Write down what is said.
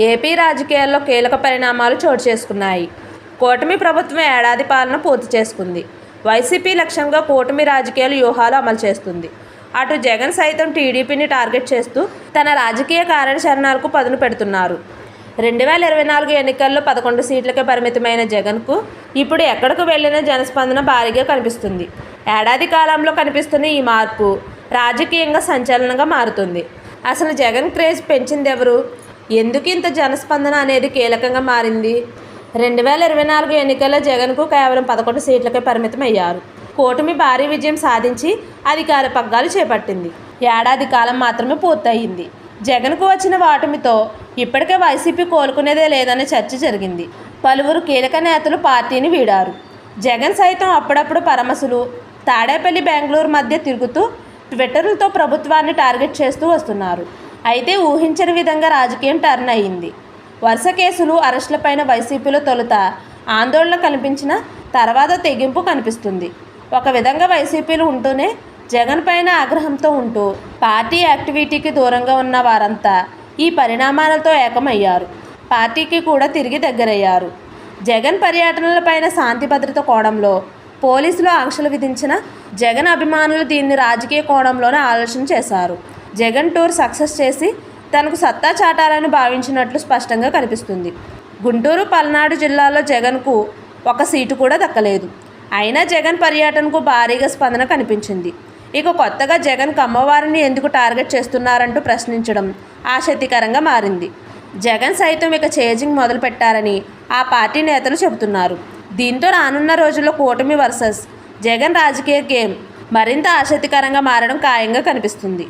AP రాజకీయాల్లో కీలక పరిణామాలు చోటు చేసుకున్నాయి. కూటమి ప్రభుత్వం ఏడాది పాలన పూర్తి చేసుకుంది. వైసీపీ లక్ష్యంగా కూటమి రాజకీయాలు వ్యూహాలు అమలు చేస్తుంది. అటు జగన్ సైతం టీడీపీని టార్గెట్ చేస్తూ తన రాజకీయ కార్యాచరణలకు పదును పెడుతున్నారు. రెండు వేల ఇరవై నాలుగు ఎన్నికల్లో పదకొండు సీట్లకే పరిమితమైన జగన్కు ఇప్పుడు ఎక్కడకు వెళ్ళిన జనస్పందన భారీగా కనిపిస్తుంది. ఏడాది కాలంలో కనిపిస్తున్న ఈ మార్పు రాజకీయంగా సంచలనంగా మారుతుంది. అసలు జగన్ క్రేజ్ పెంచింది ఎవరు ఎందుకు ఇంత జనస్పందన అనేది కీలకంగా మారింది? రెండు వేల ఇరవై నాలుగు ఎన్నికల్లో జగన్కు కేవలం పదకొండు సీట్లకే పరిమితం అయ్యారు కూటమి భారీ విజయం సాధించి అధికార పగ్గాలు చేపట్టింది. ఏడాది కాలం మాత్రమే పూర్తయింది. జగన్కు వచ్చిన వాటమితో ఇప్పటికే వైసీపీ కోలుకునేదే లేదనే చర్చ జరిగింది. పలువురు కీలక నేతలు పార్టీని వీడారు. జగన్ సైతం అప్పుడప్పుడు పరమశులు తాడేపల్లి బెంగళూరు మధ్య తిరుగుతూ ట్విట్టర్లతో ప్రభుత్వాన్ని టార్గెట్ చేస్తూ వస్తున్నారు. అయితే ఊహించని విధంగా రాజకీయం టర్న్ అయింది వరుస కేసులు అరెస్టులపైన వైసీపీలో తొలుత ఆందోళన కనిపించిన తర్వాత తెగింపు కనిపిస్తుంది. ఒక విధంగా వైసీపీలు ఉంటూనే జగన్ పైన ఆగ్రహంతో ఉంటూ పార్టీ యాక్టివిటీకి దూరంగా ఉన్న వారంతా ఈ పరిణామాలతో ఏకమయ్యారు. పార్టీకి కూడా తిరిగి దగ్గరయ్యారు. జగన్ పర్యటనలపైన శాంతి భద్రత కోణంలో పోలీసులు ఆంక్షలు విధించిన జగన్ అభిమానులు దీన్ని రాజకీయ కోణంలోనే ఆలోచన చేశారు. జగన్ టూర్ సక్సెస్ చేసి తనకు సత్తా చాటాలని భావించినట్లు స్పష్టంగా కనిపిస్తుంది. గుంటూరు పల్నాడు జిల్లాలో జగన్కు ఒక సీటు కూడా దక్కలేదు. అయినా జగన్ పర్యటనకు భారీగా స్పందన కనిపించింది. ఇక కొత్తగా జగన్ కమ్మవారిని ఎందుకు టార్గెట్ చేస్తున్నారంటూ ప్రశ్నించడం ఆసక్తికరంగా మారింది. జగన్ సైతం ఇక చేజింగ్ మొదలు పెట్టారని ఆ పార్టీ నేతలు చెబుతున్నారు. దీంతో రానున్న రోజుల్లో కూటమి వర్సెస్ జగన్ రాజకీయ గేమ్ మరింత ఆసక్తికరంగా మారడం ఖాయంగా కనిపిస్తుంది.